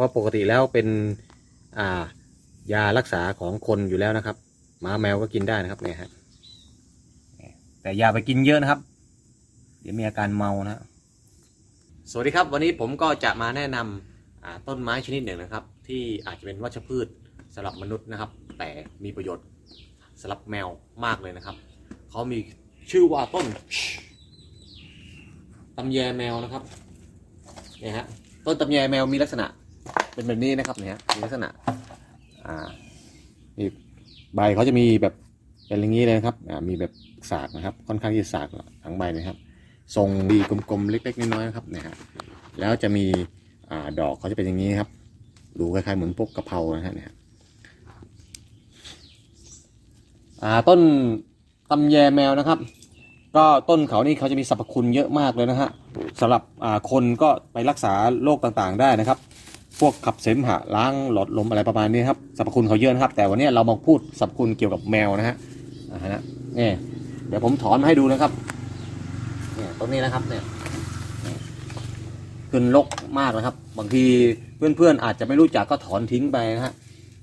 พราะปกติแล้วเป็นอ่ายารักษาของคนอยู่แล้วนะครับหมาแมวก็กินได้นะครับเนี่ยฮะแต่อย่าไปกินเยอะนะครับ เดี๋ยวมีอาการเมานะสวัสดีครับ วันนี้ผมก็จะมาแนะนำอ่าต้นไม้ชนิดหนึ่งนะครับ ที่อาจจะเป็นวัชพืชสำหรับมนุษย์นะครับ แต่มีประโยชน์สำหรับแมวมากเลยนะครับเขามีชื่อว่าต้นตำแยแมวนะครับเนี่ยฮะต้นตำแยแมวมีลักษณะ เป็นแบบนี้นะครับเนี่ยมีลักษณะอ่านี่ใบเขาจะมีแบบเป็นอย่างนี้เลยนะครับอ่ามีแบบสากนะครับ ค่อนข้างที่จะสากทั้งใบเลยครับทรงดีกลมๆเล็ก ๆ น้อยๆนะครับเนี่ยฮะแล้วจะมีอ่าดอกเขาจะเป็นอย่างนี้ครับ ดูคล้ายๆเหมือนพวกกะเพรานะฮะเนี่ยฮะอ่าต้นตำแยแมวนะครับ ก็ต้นเขานี่เขาจะมีสรรพคุณเยอะมากเลยนะฮะสำหรับอ่าคนก็ไปรักษาโรคต่างๆได้นะครับ พวกขับเสมหะล้างหลอดลมอะไรประมาณนี้ครับสรรพคุณเขาเยอะนะครับ แต่วันนี้เรามาพูดสรรพคุณเกี่ยวกับแมวนะฮะอ่าฮะนี่ยเดี๋ยวผมถอนมาให้ดูนะครับเนี่ยต้นนี้นะครับเนี่ยขึ้นรกมากนะครับ บางทีเพื่อนๆอาจจะไม่รู้จักก็ถอนทิ้งไปนะฮะ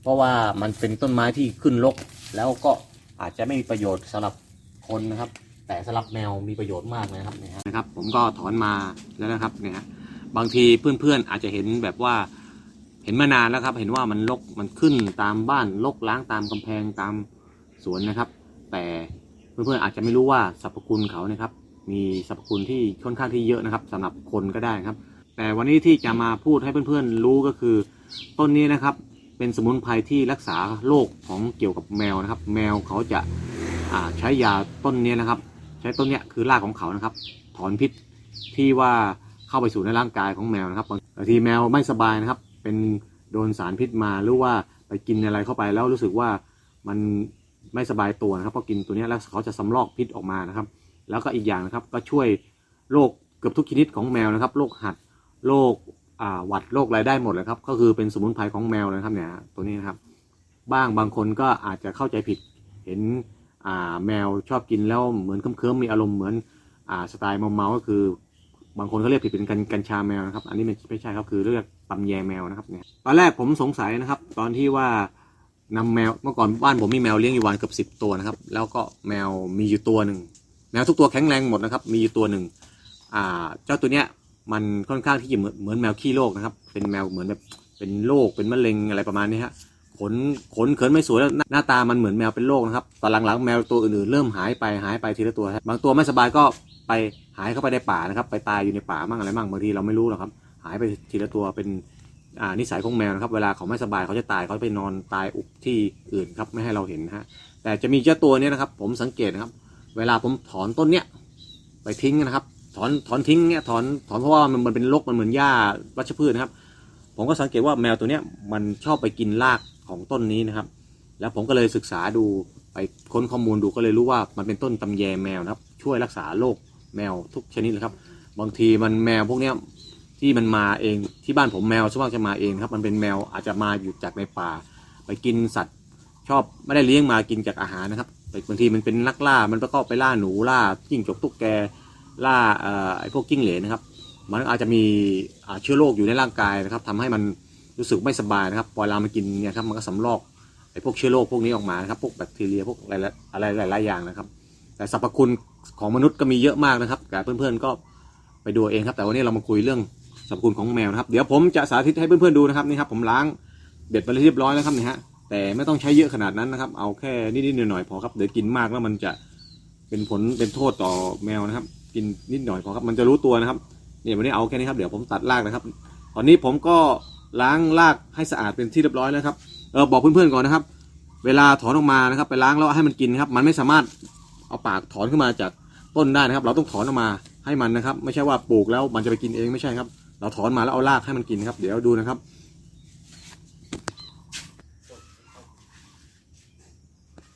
เพราะว่ามันเป็นต้นไม้ที่ขึ้นรกแล้วก็อาจจะไม่มีประโยชน์สำหรับคนนะครับ แต่สำหรับแมวมีประโยชน์มากเลยนะครับนะครับ ผมก็ถอนมาแล้วนะครับเนี่ยบางทีเพื่อนๆอาจจะเห็นแบบว่า เห็นมานานแล้วครับ เห็นว่ามันรกมันขึ้นตามบ้านรกล้างตามกำแพงตามสวนนะครับ แต่เพื่อนๆอาจจะไม่รู้ว่าสรรพคุณเขานะครับ มีสรรพคุณที่ค่อนข้างที่เยอะนะครับสำหรับคนก็ได้ครับ แต่วันนี้ที่จะมาพูดให้เพื่อนๆรู้ก็คือ ต้นนี้นะครับ เป็นสมุนไพรที่รักษาโรคของเกี่ยวกับแมวนะครับ แมวเขาจะาใช้ยาต้นนี้นะครับ ใช้ต้นนี้คือรากของเขานะครับ ถอนพิษที่ว่าเข้าไปสู่ในร่างกายของแมวนะครับบางทีแมวไม่สบายนะครับ เป็นโดนสารพิษมาหรือว่าไปกินอะไรเข้าไปแล้วรู้สึกว่ามันไม่สบายตัวนะครับพอกินตัวนี้แล้วเขาจะสำลอกพิษออกมานะครับ แล้วก็อีกอย่างนะครับก็ช่วยโรคเกือบทุกชนิดของแมวนะครับโรคหัดโรคอ่าหวัดโรคอะไรได้หมดเลยครับ ก็คือเป็นสมุนไพรของแมวเลยครับเนี่ยตัวนี้นะครับ บ้างบางคนก็อาจจะเข้าใจผิดเห็นอ่าแมวชอบกินแล้วเหมือนเคิมๆมีอารมณ์เหมือนอ่าสไตล์เมาๆก็คือบางคนเขาเรียกผิดเป็นกัญชาแมวนะครับ อันนี้ไม่ใช่ครับคือเรียก ตำแยแมวนะครับเนี่ยตอนแรกผมสงสัยนะครับ ตอนที่ว่านำแมวเมื่อก่อนบ้านผมมีแมวเลี้ยงอยู่วันเกือบสิบตัวนะครับ แล้วก็แมวมีอยู่ตัวหนึ่งแมวทุกตัวแข็งแรงหมดนะครับ มีอยู่ตัวหนึ่งอ่า เจ้าตัวเนี้ยมันค่อนข้างที่จะเหมือนเหมือนแมวขี้โรคนะครับ เป็นแมวเหมือนแบบเป็นโรคเป็นมะเร็งอะไรประมาณนี้ฮะขนขนเขินไม่สวยแล้วหน้าตามันเหมือนแมวเป็นโรคนะครับตอนหลังๆแมวตัวอื่นๆเริ่มหายไปหายไปทีละตัวบบางตัวไม่สบายก็ไปหายเข้าไปในป่านะครับ ไปตายอยู่ในป่ามั่งอะไรมั่งบางทีเราไม่รู้หรอกครับ หายไปทีละตัวเป็นอ่านิสัยของแมวนะครับ เวลาเขาไม่สบายเขาจะตายเขาไปนอนตายอุบที่อื่นครับไม่ให้เราเห็นฮะแต่จะมีเจ้าตัวเนี้ยนะครับ ผมสังเกตนะครับ เวลาผมถอนต้นเนี้ยไปทิ้งนะครับ ถอนถอนทิ้งเนี้ยถอนถอนเพราะว่ามันมันเป็นรกมันเหมือนหญ้าวัชพืชนะครับ ผมก็สังเกตว่าแมวตัวเนี้ยมันชอบไปกินรากของต้นนี้นะครับ แล้วผมก็เลยศึกษาดูไปค้นข้อมูลดูก็เลยรู้ว่ามันเป็นต้นตำแยแมวนะครับ ช่วยรักษาโรคแมวทุกชนิดเลยครับ บางทีมันแมวพวกเนี้ย ที่มันมาเองที่บ้านผมแมวส่วนมากจะมาเองครับ มันเป็นแมวอาจจะมาอยู่จากในป่า ไปกินสัตว์ชอบไม่ได้เลี้ยงมากินจากอาหารนะครับแต่บางทีมันเป็นนักล่ามันก็ไปล่าหนูล่าจิ้งจกตุ๊กแกล่าไอ้พวกจิ้งเหลนนะครับ มันอาจจะมีเชื้อโรคอยู่ในร่างกายนะครับทำให้มันรู้สึกไม่สบายนะครับพอเวลามันกินเนี่ยครับมันก็สำลอกไอ้พวกเชื้อโรคพวกนี้ออกมานะครับพวกแบคทีเรียพวกอะไรอะไรหลายๆอย่างนะครับ แต่สรรพคุณของมนุษย์ก็มีเยอะมากนะครับแต่เพื่อนๆก็ไปดูเองครับ แต่วันนี้เรามาคุยเรื่อง สรรพคุณของแมวนะครับ เดี๋ยวผมจะสาธิตให้เพื่อนๆดูนะครับนี่ครับผมล้างเบ็ดไปเรียบร้อยแล้วครับนี่ฮะแต่ไม่ต้องใช้เยอะขนาดนั้นนะครับ เอาแค่นิดๆหน่อยๆพอครับเดี๋ยวกินมากแล้วมันจะเป็นผลเป็นโทษต่อแมวนะครับ กินนิดหน่อยพอครับมันจะรู้ตัวนะครับเนี่ยวันนี้เอาแค่นี้ครับเดี๋ยวผมตัดรากนะครับ ตอนนี้ผมก็ล้างรากให้สะอาดเป็นที่เรียบร้อยแล้วครับเออบอกเพื่อนๆก่อนนะครับ เวลาถอนออกมานะครับ ไปล้างแล้วให้มันกินครับ มันไม่สามารถเอาปากถอนขึ้นมาจากต้นได้นะครับ เราต้องถอนออกมาให้มันนะครับ ไม่ใช่ว่าปลูกแล้วมันจะไปกินเองไม่ใช่ครับ เราถอนมาแล้วเอารากให้มันกินครับ เดี๋ยวดูนะครับ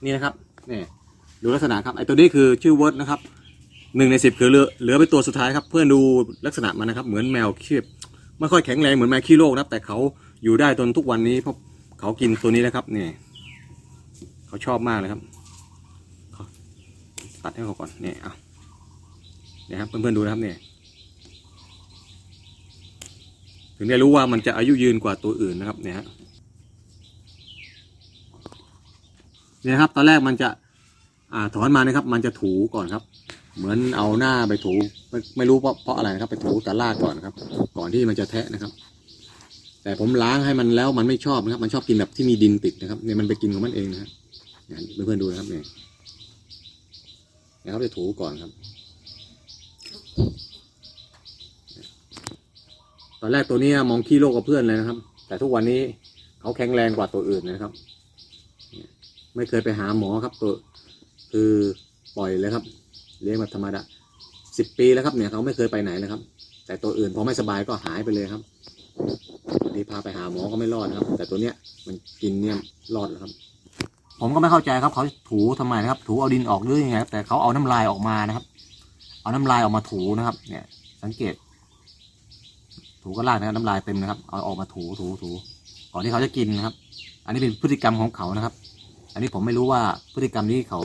นี่นะครับนี่ดูลักษณะครับไอตัวนี้คือชื่อเวิร์ดนะครับหนึ่งในสิบคือเหลือเหลือไปตัวสุดท้ายครับ เพื่อนดูลักษณะมันนะครับ เหมือนแมวขี้ไม่ค่อยแข็งแรงเหมือนแมวขี้โรคนะครับแต่เขาอยู่ได้จนทุกวันนี้เพราะเขากินตัวนี้นะครับนี่เขาชอบมากเลยครับตัดให้เขาก่อนนี่เอาเนี่ยครับเพื่อนๆดูนะครับเนี่ย ถึงได้รู้ว่ามันจะอายุยืนกว่าตัวอื่นนะครับ เนี่ยฮะเนี่ยครับ ตอนแรกมันจะอ่าถอนมานะครับ มันจะถูก่อนครับ เหมือนเอาหน้าไปถูไม่ไม่รู้เพราะเพราะอะไรนะครับ ไปถูกับรากก่อนครับ ก่อนที่มันจะแทะนะครับ แต่ผมล้างให้มันแล้วมันไม่ชอบนะครับ มันชอบกินแบบที่มีดินติดนะครับเนี่ยมันไปกินของมันเองนะฮะเนี่ยเพื่อนๆดูนะครับเนี่ยนะครับจะถูก่อนครับ ตอนแรกตัวนี้มองขี้โลกกับเพื่อนเลยนะครับ แต่ทุกวันนี้เขาแข็งแรงกว่าตัวอื่นนะครับ ไม่เคยไปหาหมอครับตัวคือปล่อยเลยครับ เลี้ยงแบบธรรมดาสิบปีแล้วครับเนี่ยเขาไม่เคยไปไหนนะครับ แต่ตัวอื่นพอไม่สบายก็หายไปเลยครับนี่พาไปหาหมอก็ไม่รอดนะครับ แต่ตัวเนี้ยมันกินเนี่ยรอดแล้วครับ ผมก็ไม่เข้าใจครับเขาถูทำไมนะครับ ถูเอาดินออกหรือยังไงครับแต่เขาเอาน้ำลายออกมานะครับ เอาน้ำลายออกมาถูนะครับ เนี่ย สังเกต ถูก็ลากนะครับน้ำลายเต็มนะครับเอาออกมาถูถูถูก่อนที่เขาจะกินนะครับ อันนี้เป็นพฤติกรรมของเขานะครับ อันนี้ผมไม่รู้ว่าพฤติกรรมนี้เขา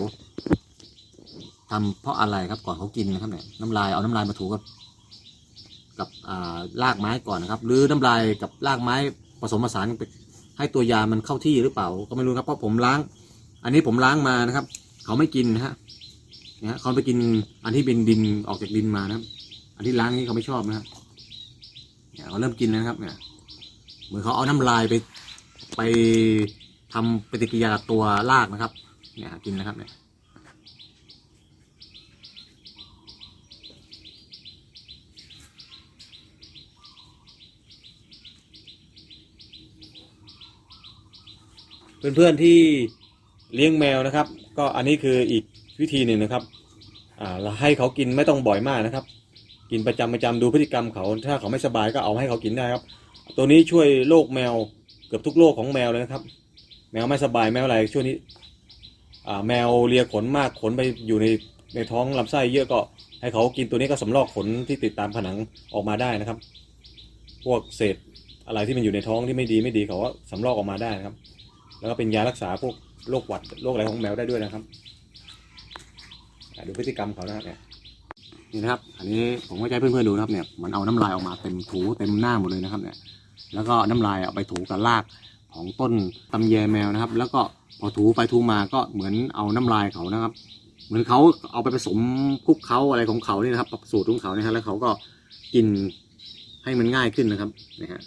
ทำเพราะอะไรครับก่อนเขากินนะครับเนี่ยน้ำลายเอาน้ำลายมาถูกับกับอ่ารากไม้ก่อนนะครับ หรือน้ำลายกับรากไม้ผสมผสานไปให้ตัวยามันเข้าที่หรือเปล่า ก็ไม่รู้ครับเพราะผมล้าง อันนี้ผมล้างมานะครับ เขาไม่กินนะฮะเนี่ยฮะเขาไปกินอันที่เป็นดินออกจากดินมานะครับ อันที่ล้างนี้เขาไม่ชอบนะครับ เขาเริ่มกินนะครับเนี่ยเหมือนเขาเอาน้ำลายไปไปทำปฏิกิริยากับตัวรากนะครับ เนี่ยกินนะครับเนี่ยเพื่อนๆที่เลี้ยงแมวนะครับ ก็อันนี้คืออีกวิธีหนึ่งนะครับ อ่าเราให้เขากินไม่ต้องบ่อยมากนะครับ กินประจำประจำดูพฤติกรรมเขาถ้าเขาไม่สบายก็เอาให้เขากินได้ครับ ตัวนี้ช่วยโรคแมวเกือบทุกโรคของแมวเลยนะครับ แมวไม่สบายแมวอะไรช่วงนี้แมวเลียขนมากขนไปอยู่ในในท้องลำไส้เยอะก็ให้เขากินตัวนี้ก็สำลอกขนที่ติดตามผนังออกมาได้นะครับ พวกเศษอะไรที่มันอยู่ในท้องที่ไม่ดีไม่ดีเขาก็สำลอกออกมาได้นะครับ แล้วก็เป็นยารักษาพวกโรคหวัดโรคอะไรของแมวได้ด้วยนะครับดูพฤติกรรมเขานะครับเนี่ย นี่นะครับ อันนี้ผมก็จะให้เพื่อนๆดูนะครับเนี่ยมันเอาน้ำลายออกมาเต็มถูเต็มหน้าหมดเลยนะครับเนี่ยแล้วก็น้ำลายเอาไปถูกับรากของต้นตำแยแมวนะครับ แล้วก็พอถูไปถูมาก็เหมือนเอาน้ำลายเขานะครับ เหมือนเขาเอาไปผสมคุกเขาอะไรของเขานี่นะครับสูตรของเขานะฮะแล้วเขาก็กินให้มันง่ายขึ้นนะครับนะฮะ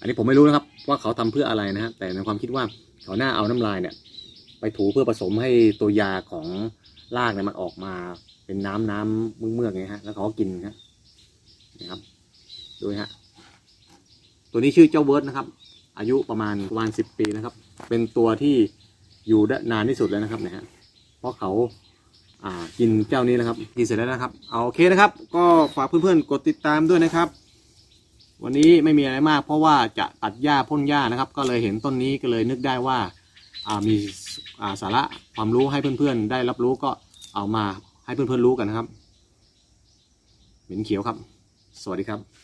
อันนี้ผมไม่รู้นะครับว่าเขาทำเพื่ออะไรนะฮะแต่ในความคิดว่าเขาหน้าเอาน้ำลายเนี่ย ไปถูเพื่อผสมให้ตัวยาของรากเนี่ยมันออกมา เป็นน้ำน้ำเมือกๆไงฮะ แล้วเขาก็กินนะนะครับ ดูฮะ ตัวนี้ชื่อเจ้าเวิร์ดนะครับ อายุประมาณประมาณสิบปีนะครับ เป็นตัวที่อยู่ได้นานที่สุดแล้วนะครับเนี่ยฮะ เพราะเขาอ่ากินเจ้านี้นะครับ กินเสร็จแล้วนะครับ เอาโอเคนะครับ ก็ฝากเพื่อนๆ กดติดตามด้วยนะครับ วันนี้ไม่มีอะไรมาก เพราะว่าจะตัดหญ้าพ่นหญ้านะครับ ก็เลยเห็นต้นนี้ก็เลยนึกได้ว่าอ่ามีอ่าสาระความรู้ให้เพื่อนๆ ได้รับรู้ก็เอามา ให้เพื่อนๆรู้กันนะครับ เหม็นเขียวครับ สวัสดีครับ